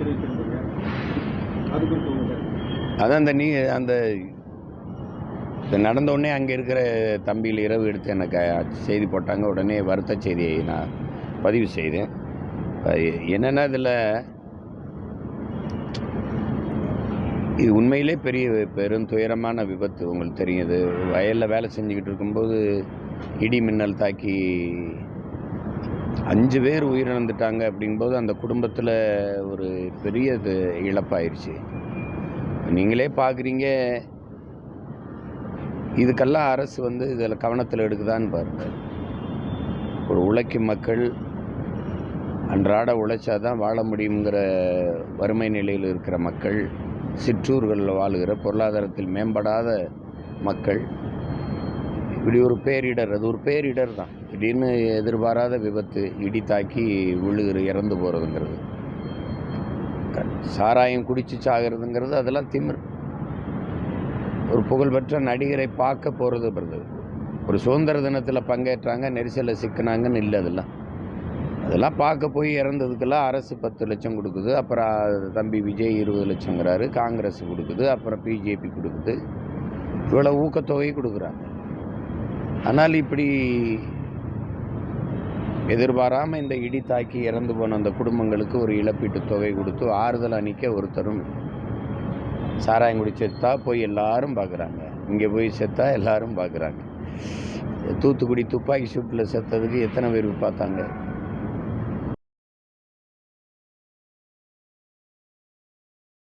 தெரிவிச்சிருந்தீங்க அது குறித்து அதான் அந்த நீ அந்த நடந்த உடனே அங்கே இருக்கிற தம்பியில் இரவு எடுத்து எனக்கு செய்தி போட்டாங்க. உடனே வருத்த செய்தியை நான் பதிவு செய்தேன். என்னென்னா இதில் இது உண்மையிலே பெரிய பெரும் துயரமான விபத்து. உங்களுக்கு தெரியுது வயலில் வேலை செஞ்சுக்கிட்டு இருக்கும்போது இடி மின்னல் தாக்கி அஞ்சு பேர் உயிரிழந்துட்டாங்க அப்படிங்கும்போது அந்த குடும்பத்தில் ஒரு பெரிய இது இழப்பாயிருச்சு. நீங்களே பார்க்குறீங்க இதுக்கெல்லாம் அரசு வந்து இதில் கவனத்தில் எடுக்குதான்னு பாருங்கள் ஒரு உழைக்கும் மக்கள் அன்றாட உழைச்சாதான் வாழ முடியுங்கிற வறுமை நிலையில் இருக்கிற மக்கள் சிற்றூர்களில் வாழுகிற பொருளாதாரத்தில் மேம்படாத மக்கள் இப்படி ஒரு பேரிடர் அது ஒரு பேரிடர் தான். திடீர்னு எதிர்பாராத விபத்து இடி தாக்கி விழுகிற இறந்து போகிறதுங்கிறது சாராயம் குடிச்சு சாகிறதுங்கிறது அதெல்லாம் திமிர். ஒரு புகழ்பெற்ற நடிகரை பார்க்க போகிறது பிறகு ஒரு சுதந்திர தினத்தில் பங்கேற்றாங்க நெரிசலில் சிக்கினாங்கன்னு இல்லை அதெல்லாம். அதெல்லாம் பார்க்க போய் இறந்ததுக்கெல்லாம் அரசு பத்து லட்சம் கொடுக்குது அப்புறம் தம்பி விஜய் இருபது லட்சங்கிறாரு காங்கிரஸ் கொடுக்குது அப்புறம் பிஜேபி கொடுக்குது. இவ்வளோ ஊக்கத்தொகை கொடுக்குறாங்க. ஆனால் இப்படி எதிர்பாராமல் இந்த இடி தாக்கி இறந்து போன அந்த குடும்பங்களுக்கு ஒரு இழப்பீட்டு தொகை கொடுத்து ஆறுதல் அணிக்க ஒருத்தரும் சாராயங்குடி செத்தா போய் எல்லாரும் பார்க்குறாங்க. இங்கே போய் செத்தா எல்லாரும் பார்க்குறாங்க. தூத்துக்குடி துப்பாக்கி சூட்டில் செத்ததுக்கு எத்தனை பேர் பார்த்தாங்க?